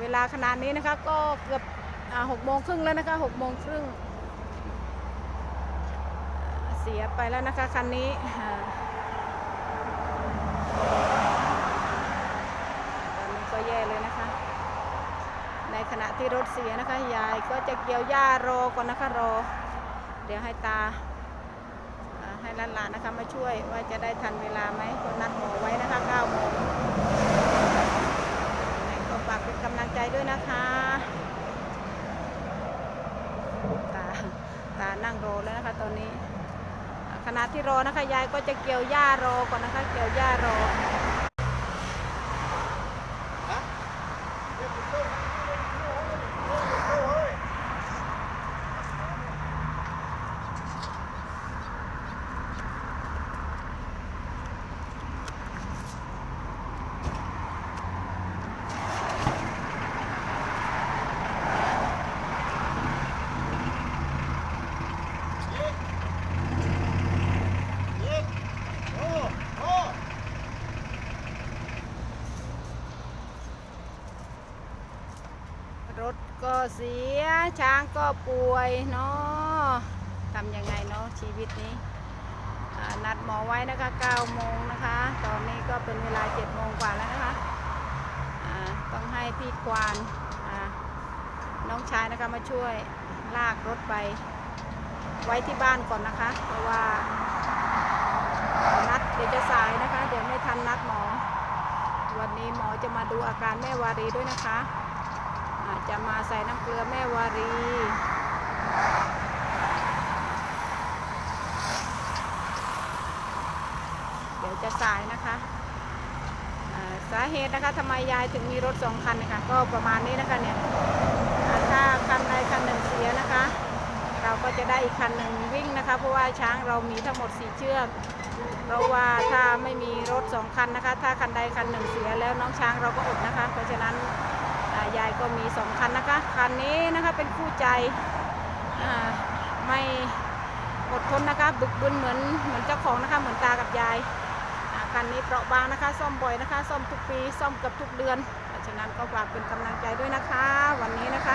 เวลาขนาดนี้นะคะก็เกือบหกโมงครึ่งแล้วนะคะหกโมงครึ่งเสียไปแล้วนะคะคันนี้ตอนนี้ก็แย่เลยนะคะ ในขณะที่รถเสียนะคะยายก็จะเกี่ยวหญ้ารอก่อนนะคะรอ เดี๋ยวให้ตาให้หลานๆนะคะมาช่วยว่าจะได้ทันเวลาไหมก็นัดหมอไว้นะคะ9โมง เป็นกำลังใจด้วยนะคะตาตานั่งรอแล้วนะคะตอนนี้อ่าขณะที่รอนะคะยายก็จะเกี่ยวหญ้ารอก่อนนะคะเกี่ยวหญ้า รถก็เสียช้างก็ป่วยเนาะทำยังไงเนาะชีวิตนี้นัดหมอไว้นะคะ9โมงนะคะ ตอนนี้ก็เป็นเวลา7โมงกว่าแล้วนะคะต้องให้พี่ควานน้องชายนะคะมาช่วยลากรถไป ไว้ที่บ้านก่อนนะคะ เพราะว่า นัดเดี๋ยวจะสายนะคะ เดี๋ยวไม่ทันนัดหมอ วันนี้หมอจะมาดูอาการแม่วารีด้วยนะคะ อาจจะมาใส่น้ำเกลือแม่วารีเดี๋ยวจะสายนะคะสาเหตุนะคะทำไมยายถึงมีรถสองคันนะคะก็ประมาณนี้นะคะเนี่ยถ้าคันใดคันหนึ่งเสียนะคะ เราก็จะได้อีกคันหนึ่งวิ่งนะคะเพราะว่าช้างเรามีทั้งหมดสี่เชือกเพราะว่าถ้าไม่มีรถสองคันนะคะ ถ้าคันใดคันหนึ่งเสียแล้วน้องช้างเราก็อดนะคะ เพราะฉะนั้น ยายก็มีสองคันนะคะ คันนี้นะคะเป็นคู่ใจไม่อดทนนะคะบึกบึนเหมือนเหมือนเจ้าของนะคะเหมือนตากับยายคันนี้เปราะบางนะคะ ซ่อมบ่อยนะคะ ซ่อมทุกปี ซ่อมเกือบทุกเดือน เพราะฉะนั้นก็ฝากเป็นกำลังใจด้วยนะคะ วันนี้นะคะ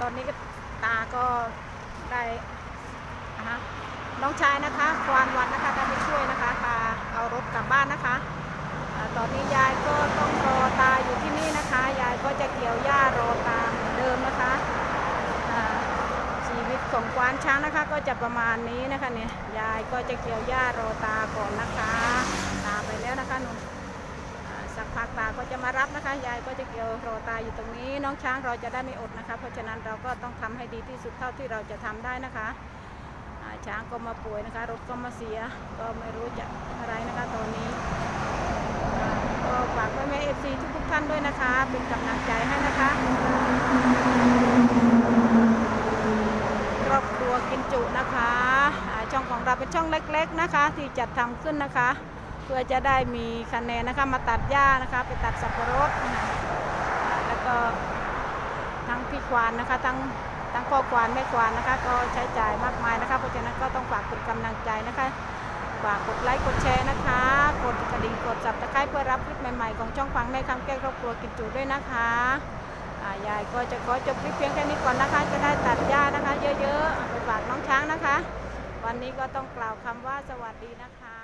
ตอนนี้ก็ตาก็ได้อ่าฮะน้องชายนะคะ ควานวันนะคะได้ไปช่วยนะคะพาเอารถกลับบ้านนะคะตอนนี้ยายก็ต้องรอตาอยู่ที่นี่นะคะ ยายก็จะเกี่ยวหญ้ารอตาเหมือนเดิมนะคะชีวิตของควานช้างนะคะ ก็จะประมาณนี้นะคะเนี่ยยายก็จะเกี่ยวหญ้ารอตาก่อนนะคะ ตาไปแล้วนะคะนุ่น อ่าสักพักตาก็จะมารับนะคะ ยายก็จะเกี่ยวรอตายอยู่ตรงนี้ น้องช้างเราจะได้ไม่อดนะคะ เพราะฉะนั้นเราก็ต้องทำให้ดีที่สุดเท่าที่เราจะทำได้นะคะช้างก็มาป่วยนะคะ รถก็มาเสีย ก็ไม่รู้จะอะไรนะคะตอนนี้อ่าก็ฝากไว้แม่เอฟซีทุกท่านด้วยนะคะ เป็นกำลังใจให้นะคะครอบครัวกินจุนะคะช่องของเราเป็นช่องเล็ก ๆนะคะ ที่จัดทำขึ้นนะคะ พื่อจะได้มีคะแนนนะคะมาตัดหญ้านะคะไปตัดสับปะรดนะคะแล้วก็ทั้งพี่ควานนะคะทั้งทั้งพ่อควานแม่ควานนะคะ ก็ใช้จ่ายมากมายนะคะ เพราะฉะนั้นก็ต้องฝากเป็นกำลังใจนะคะฝากกดไลค์กดแชร์นะคะ กดกระดิ่งกดจับตะไคร้เพื่อรับคลิปใหม่ๆ ของช่องฟังแม่คำแก้วครอบครัวกินจูด้วยนะคะยายก็จะขอจบคลิปเพียงแค่นี้ก่อนนะคะ จะได้ตัดหญ้านะคะ เยอะๆไปฝากน้องช้างนะคะ วันนี้ก็ต้องกล่าวคำว่าสวัสดีนะคะ